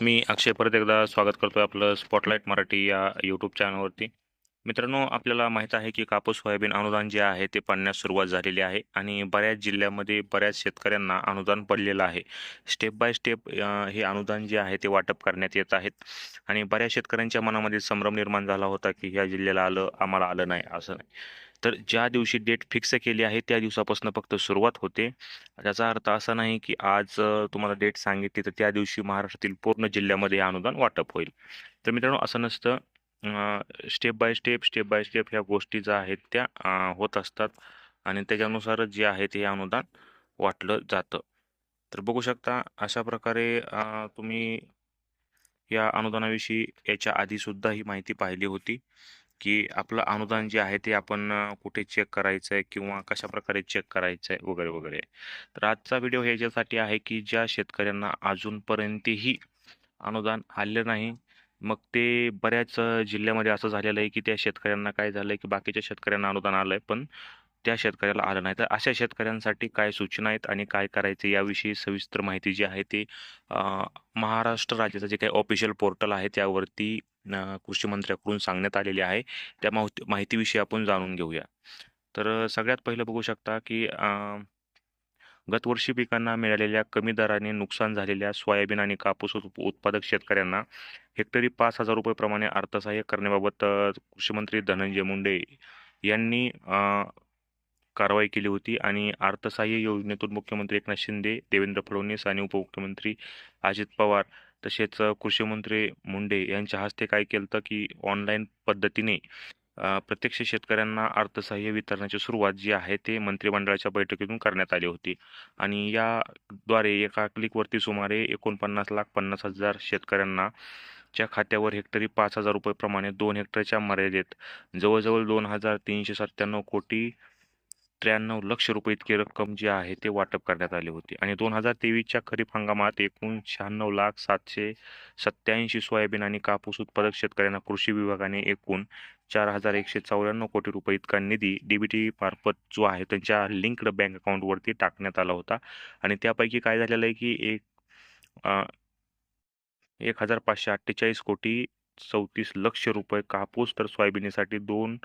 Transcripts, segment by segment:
मी अक्षय परत एकदा स्वागत करतोय आपलं स्पॉटलाईट मराठी या यूट्यूब चॅनलवरती मित्रांनो आपल्याला माहीत आहे की कापूस सोयाबीन अनुदान जे आहे ते पडण्यास सुरुवात झालेली आहे आणि बऱ्याच जिल्ह्यामध्ये बऱ्याच शेतकऱ्यांना अनुदान पडलेलं आहे. स्टेप बाय स्टेप हे अनुदान जे आहे ते वाटप करण्यात येत आहेत आणि बऱ्याच शेतकऱ्यांच्या मनामध्ये संभ्रम निर्माण झाला होता की ह्या जिल्ह्याला आलं आम्हाला आलं नाही असं नाही. तर ज्या दिवशी डेट फिक्स केली आहे त्या दिवसापासून फक्त सुरुवात होते. त्याचा अर्थ असा नाही की आज तुम्हाला डेट सांगितली तर त्या दिवशी महाराष्ट्रातील पूर्ण जिल्ह्यामध्ये हे अनुदान वाटप होईल. तर मित्रांनो असं नसतं. Step by step step by step ह्या गोष्टी ज्या आहेत त्या होत असतात. आणि त्याच्यानुसारच जे आहे ते अनुदान वाटलं जातं. तर बघू शकता अशा प्रकारे तुम्ही या अनुदानाविषयी याच्या आधीसुद्धा ही माहिती पाहिली होती की आपलं अनुदान जे आहे ते आपण कुठे चेक करायचं आहे किंवा कशा प्रकारे चेक करायचं आहे वगैरे वगैरे. तर आजचा व्हिडिओ ह्याच्यासाठी आहे की ज्या शेतकऱ्यांना अजूनपर्यंतही अनुदान आले नाही मग ते बऱ्याच जिल्ह्यामध्ये असं झालेलं आहे की त्या शेतकऱ्यांना काय झालं आहे की बाकीच्या शेतकऱ्यांना अनुदान आलं आहे पण त्या शेतकऱ्याला आलं नाही. तर अशा शेतकऱ्यांसाठी काय सूचना आहेत आणि काय करायचे याविषयी सविस्तर माहिती जी आहे ती महाराष्ट्र राज्याचं जे काही ऑफिशियल पोर्टल आहे त्यावरती कृषी मंत्र्याकडून सांगण्यात आलेली आहे. त्या माहिती माहितीविषयी आपण जाणून घेऊया. तर सगळ्यात पहिलं बघू शकता की गतवर्षी पिकांना मिळालेल्या कमी दराने नुकसान झालेल्या सोयाबीन आणि कापूस उत्पादक शेतकऱ्यांना हेक्टरी पाच हजार रुपयेप्रमाणे अर्थसहाय्य करण्याबाबत कृषीमंत्री धनंजय मुंडे यांनी कारवाई केली होती आणि अर्थसहाय्य योजनेतून मुख्यमंत्री एकनाथ शिंदे देवेंद्र फडणवीस आणि उपमुख्यमंत्री अजित पवार तसेच कृषीमंत्री मुंडे यांच्या हस्ते काय केलं की ऑनलाईन पद्धतीने प्रत्यक्ष शेतकऱ्यांना अर्थसहाय्य वितरणाची सुरुवात जी आहे ते मंत्रिमंडळाच्या बैठकीतून करण्यात आली होती. आणि याद्वारे एका क्लिकवरती सुमारे एकोणपन्नास लाख पन्नास हजार शेतकऱ्यांना च्या खात्यावर हेक्टरी पाच हजार रुपये प्रमाणे दोन हेक्टरच्या मर्यादेत जवळजवळ दोन हजार तीनशे सत्त्याण्णव कोटी त्र्याण्णव लक्ष रुपये इतकी रक्कम जी आहे ते वाटप करण्यात आली होती. आणि दोन हजार तेवीसच्या खरीप हंगामात एकूण शहाण्णव लाख सातशे सत्याऐंशी सोयाबीन आणि कापूस उत्पादक शेतकऱ्यांना कृषी विभागाने एकूण चार हजार एकशे चौऱ्याण्णव कोटी रुपये इतका निधी डीबीटी मार्फत जो आहे त्यांच्या लिंक्ड बँक अकाउंटवरती टाकण्यात आला होता. आणि त्यापैकी काय झालेलं आहे की एक आ, एक हजार पाचशे अठ्ठेचाळीस कोटी चौतीस लक्ष रुपये कापूस तर सोयाबीनसाठी दोन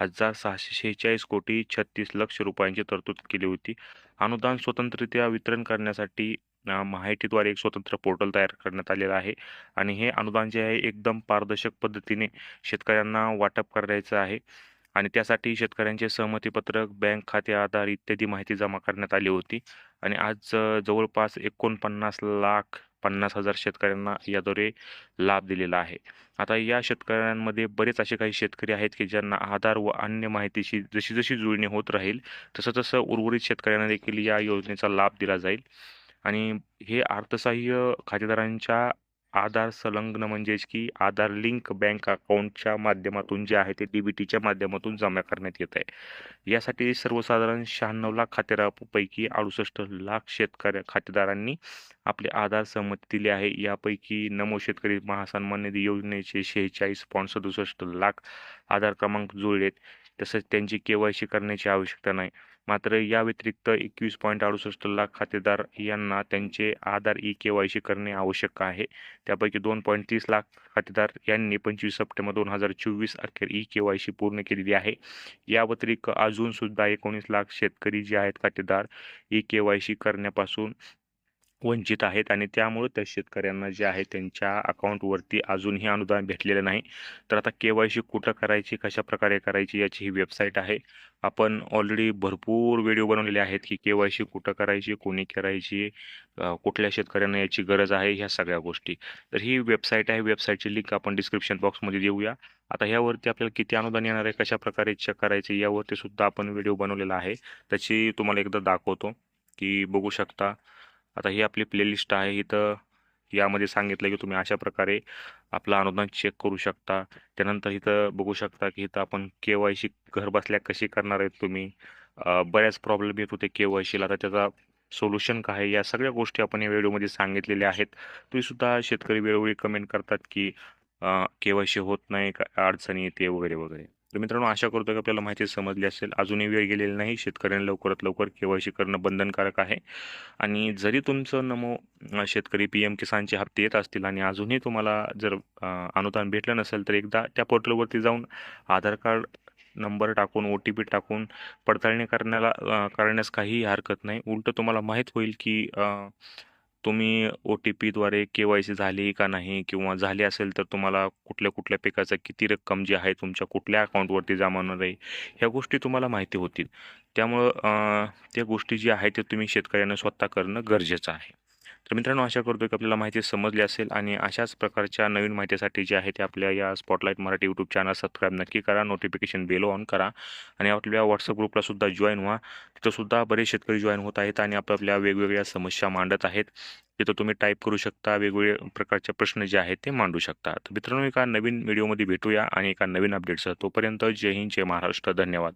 हजार सहाशे शेहेचाळीस कोटी छत्तीस लक्ष रुपयांची तरतूद केली होती. अनुदान स्वतंत्ररित्या वितरण करण्यासाठी माहितीद्वारे एक स्वतंत्र पोर्टल तयार करण्यात आलेलं आहे आणि हे अनुदान जे आहे एकदम पारदर्शक पद्धतीने शेतकऱ्यांना वाटप करायचं आहे आणि त्यासाठी शेतकऱ्यांचे सहमतीपत्रक बँक खाते आधार इत्यादी माहिती जमा करण्यात आली होती. आणि आज जवळपास एकोणपन्नास लाख पन्नास हजार शेतकऱ्यांना याद्वारे लाभ दिलेला आहे. आता या शेतकऱ्यांमध्ये बरेच असे काही शेतकरी आहेत की ज्यांना आधार व अन्य माहितीशी जशी जशी जुळणी होत राहील तसं तसं उर्वरित शेतकऱ्यांना देखील या योजनेचा लाभ दिला जाईल. आणि हे अर्थसहाय्य खातेदारांच्या आधार संलग्न म्हणजेच की आधार लिंक बँक अकाउंटच्या माध्यमातून जे आहे ते डी बी टीच्या माध्यमातून जमा करण्यात येत आहे. यासाठी सर्वसाधारण शहाण्णव लाख खातेदारापैकी अडुसष्ट लाख शेतकऱ्या खातेदारांनी आपले आधार सहमती दिली आहे. यापैकी नमो शेतकरी महासन्मान निधी योजनेचे शेहेचाळीस पॉईंट सदुसष्ट लाख आधार क्रमांक जुळलेत. तसेच त्यांची के वाय सी करण्याची आवश्यकता नाही. मात्र या व्यतिरिक्त एकवीस पॉईंट अडुसष्ट लाख खातेदार यांना त्यांचे Aadhaar e K Y C करणे आवश्यक आहे. त्यापैकी दोन पॉईंट तीस लाख खातेदार यांनी पंचवीस सप्टेंबर दोन हजार चोवीस अखेर ई के वाय सी पूर्ण केलेली आहे. या व्यतिरिक्त अजूनसुद्धा एकोणीस लाख शेतकरी जे आहेत खातेदार ई के वाय सी करण्यापासून वंचित आहेत आणि त्यामुळे त्या शेतकऱ्यांना जे आहे त्यांच्या अकाउंटवरती अजूनही अनुदान भेटलेलं नाही. तर आता के वाय सी कुठं करायची कशा प्रकारे करायची याची ही वेबसाईट आहे. आपण ऑलरेडी भरपूर व्हिडिओ बनवलेले आहेत की के वाय सी कुठं करायची कोणी करायची कुठल्या शेतकऱ्यांना याची गरज आहे ह्या सगळ्या गोष्टी. तर ही वेबसाईट आहे वेबसाईटची लिंक आपण डिस्क्रिप्शन बॉक्समध्ये देऊया. आता ह्यावरती आपल्याला किती अनुदान येणार आहे कशा प्रकारे चेक करायचे यावरती सुद्धा आपण व्हिडिओ बनवलेला आहे. त्याची तुम्हाला एकदा दाखवतो की बघू शकता. आता ही आपली प्लेलिस्ट आहे. इथं यामध्ये सांगितलं की तुम्ही अशा प्रकारे आपलं अनुदान चेक करू शकता. त्यानंतर इथं बघू शकता की इथं आपण के वाय सी घर बसल्या कशी करणार आहेत तुम्ही. बऱ्याच प्रॉब्लेम येत होते के वाय सीला आता त्याचा सोल्युशन काय आहे? या सगळ्या गोष्टी आपण या व्हिडिओमध्ये सांगितलेल्या आहेत. तुम्हीसुद्धा शेतकरी वेळोवेळी कमेंट करतात की के वाय सी होत नाही का अडचणी येते वगैरे वगैरे. तर मित्रांनो आशा करतो की आपल्याला माहिती समजली असेल. अजूनही वेळ गेलेली नाही. शेतकऱ्यांनी लवकरात लवकर केवायसी करणं बंधनकारक आहे. आणि जरी तुमचं नमो शेतकरी पी एम किसानचे हप्ते येत असतील आणि अजूनही तुम्हाला जर अनुदान भेटलं नसेल तर एकदा त्या पोर्टलवरती जाऊन आधार कार्ड नंबर टाकून ओ टी पी टाकून पडताळणी करण्याला करण्यास काहीही हरकत नाही. उलटं तुम्हाला माहीत होईल की तुम्ही ओ टी पीद्वारे के वाय सी झाली का नाही किंवा झाली असेल तर तुम्हाला कुठल्या कुठल्या पिकाचं किती रक्कम जी आहे तुमच्या कुठल्या अकाउंटवरती जमा होणार आहे ह्या गोष्टी तुम्हाला माहिती होतील. त्यामुळं त्या गोष्टी जी आहेत ते तुम्ही शेतकऱ्यांना स्वतः करणं गरजेचं आहे. तर मित्रांनो आशा करतो की आपल्याला माहिती समजली असेल आणि अशाच प्रकारच्या नवीन माहितीसाठी जे आहे ते आपल्या या Spotlight Marathi YouTube channel subscribe नक्की करा नोटिफिकेशन बेल ऑन करा आणि आपल्या व्हॉट्सअप ग्रुपला सुद्धा जॉईन व्हा. तिथंसुद्धा बरेच शेतकरी जॉईन होत आहेत आणि आपापल्या वेगवेगळ्या समस्या मांडत आहेत. तिथं तुम्ही टाईप करू शकता वेगवेगळ्या प्रकारचे प्रश्न जे आहेत ते मांडू शकता. तर मित्रांनो एका नवीन व्हिडिओमध्ये भेटूया आणि एका नवीन अपडेटसह तोपर्यंत जय हिंद जय महाराष्ट्र. धन्यवाद.